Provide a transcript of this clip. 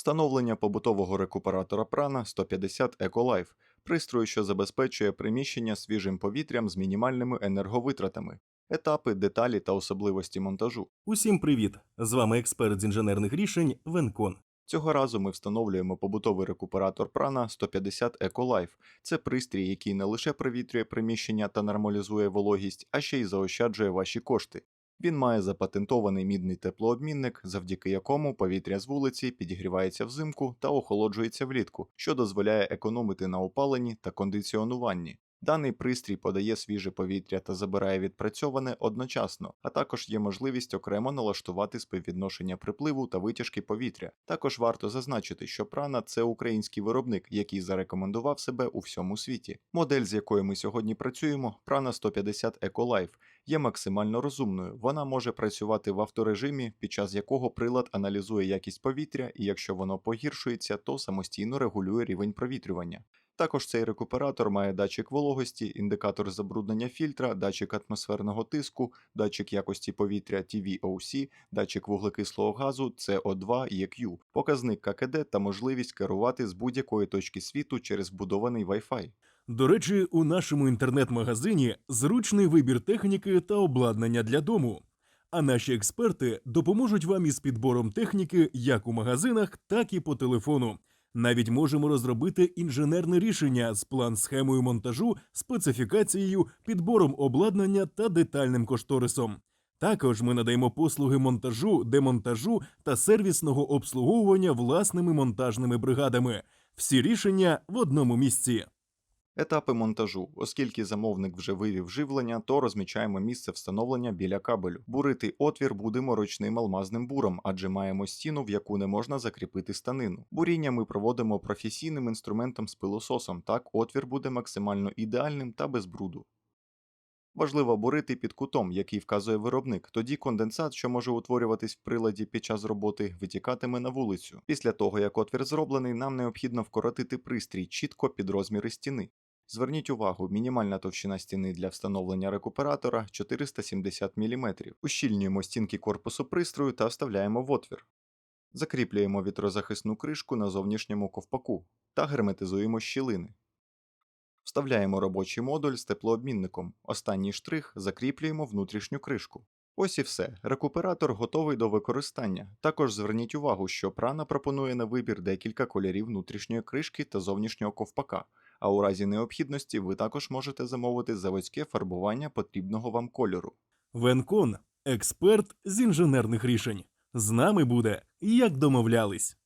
Встановлення побутового рекуператора прана 150 EcoLife – пристрою, що забезпечує приміщення свіжим повітрям з мінімальними енерговитратами, етапи, деталі та особливості монтажу. Усім привіт! З вами експерт з інженерних рішень Венкон. Цього разу ми встановлюємо побутовий рекуператор прана 150 EcoLife. Це пристрій, який не лише провітрює приміщення та нормалізує вологість, а ще й заощаджує ваші кошти. Він має запатентований мідний теплообмінник, завдяки якому повітря з вулиці підігрівається взимку та охолоджується влітку, що дозволяє економити на опаленні та кондиціонуванні. Даний пристрій подає свіже повітря та забирає відпрацьоване одночасно, а також є можливість окремо налаштувати співвідношення припливу та витяжки повітря. Також варто зазначити, що прана це український виробник, який зарекомендував себе у всьому світі. Модель, з якою ми сьогодні працюємо, прана 150 EcoLife, є максимально розумною. Вона може працювати в авторежимі, під час якого прилад аналізує якість повітря, і якщо воно погіршується, то самостійно регулює рівень провітрювання. Також цей рекуператор має датчик вологості, індикатор забруднення фільтра, датчик атмосферного тиску, датчик якості повітря TVOC, датчик вуглекислого газу CO2 EQ, показник ККД та можливість керувати з будь-якої точки світу через вбудований Wi-Fi. До речі, у нашому інтернет-магазині зручний вибір техніки та обладнання для дому. А наші експерти допоможуть вам із підбором техніки як у магазинах, так і по телефону. Навіть можемо розробити інженерне рішення з план-схемою монтажу, специфікацією, підбором обладнання та детальним кошторисом. Також ми надаємо послуги монтажу, демонтажу та сервісного обслуговування власними монтажними бригадами. Всі рішення в одному місці. Етапи монтажу. Оскільки замовник вже вивів живлення, то розмічаємо місце встановлення біля кабелю. Бурити отвір будемо ручним алмазним буром, адже маємо стіну, в яку не можна закріпити станину. Буріння ми проводимо професійним інструментом з пилососом, так отвір буде максимально ідеальним та без бруду. Важливо бурити під кутом, який вказує виробник. Тоді конденсат, що може утворюватись в приладі під час роботи, витікатиме на вулицю. Після того, як отвір зроблений, нам необхідно вкоротити пристрій чітко під розміри стіни. Зверніть увагу, мінімальна товщина стіни для встановлення рекуператора 470 мм. Ущільнюємо стінки корпусу пристрою та вставляємо в отвір. Закріплюємо вітрозахисну кришку на зовнішньому ковпаку та герметизуємо щілини. Вставляємо робочий модуль з теплообмінником. Останній штрих закріплюємо внутрішню кришку. Ось і все. Рекуператор готовий до використання. Також зверніть увагу, що прана пропонує на вибір декілька кольорів внутрішньої кришки та зовнішнього ковпака. А у разі необхідності ви також можете замовити заводське фарбування потрібного вам кольору. Венкон експерт з інженерних рішень. З нами буде, як домовлялись.